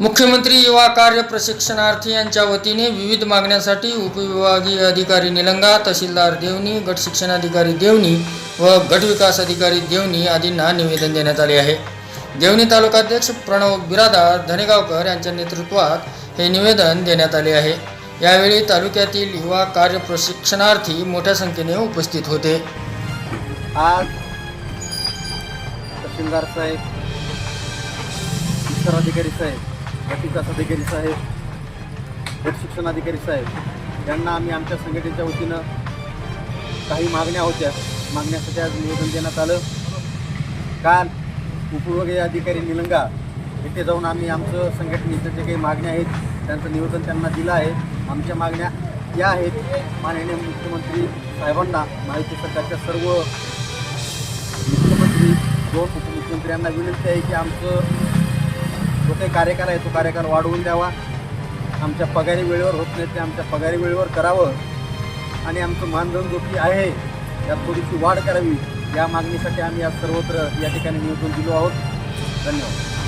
मुख्यमंत्री युवा कार्य प्रशिक्षणार्थी यांच्या वतीने विविध मागण्यांसाठी उपविभागीय अधिकारी निलंगा तहसीलदार देवणी गट शिक्षणाधिकारी देवणी व गट विकास अधिकारी देवणी आदींना निवेदन देण्यात आले आहे. देवणी तालुकाध्यक्ष प्रणव बिरादार धनेगावकर यांच्या नेतृत्वात हे निवेदन देण्यात आले आहे. यावेळी तालुक्यातील युवा कार्य प्रशिक्षणार्थी मोठ्या संख्येने उपस्थित होते. आज तहसीलदार साहेब अधिकारी साहेब गट विकास अधिकारी साहेब गट शिक्षण अधिकारी साहेब यांना आम्ही आमच्या संघटनेच्या वतीनं काही मागण्या होत्या. मागण्यासाठी आज निवेदन देण्यात आलं. काल उपविभागीय अधिकारी निलंगा इथे जाऊन आम्ही आमचं संघटनेच्या जे काही मागण्या आहेत त्यांचं निवेदन त्यांना दिलं आहे. आमच्या मागण्या या आहेत. माननीय मुख्यमंत्री साहेबांना माहिती सरकारच्या सर्व मुख्यमंत्री दोन उपमुख्यमंत्र्यांना विनंती आहे की आमचं जो काही कार्यकार आहे तो कार्यकार वाढवून द्यावा. आमच्या पगारी वेळेवर होत नाही ते आमच्या पगारी वेळेवर करावं. आणि आमचं मानधन जो की आहे त्यात थोडीशी वाढ करावी या मागणीसाठी आम्ही आज सर्वत्र या ठिकाणी निवेदन दिलो आहोत. धन्यवाद.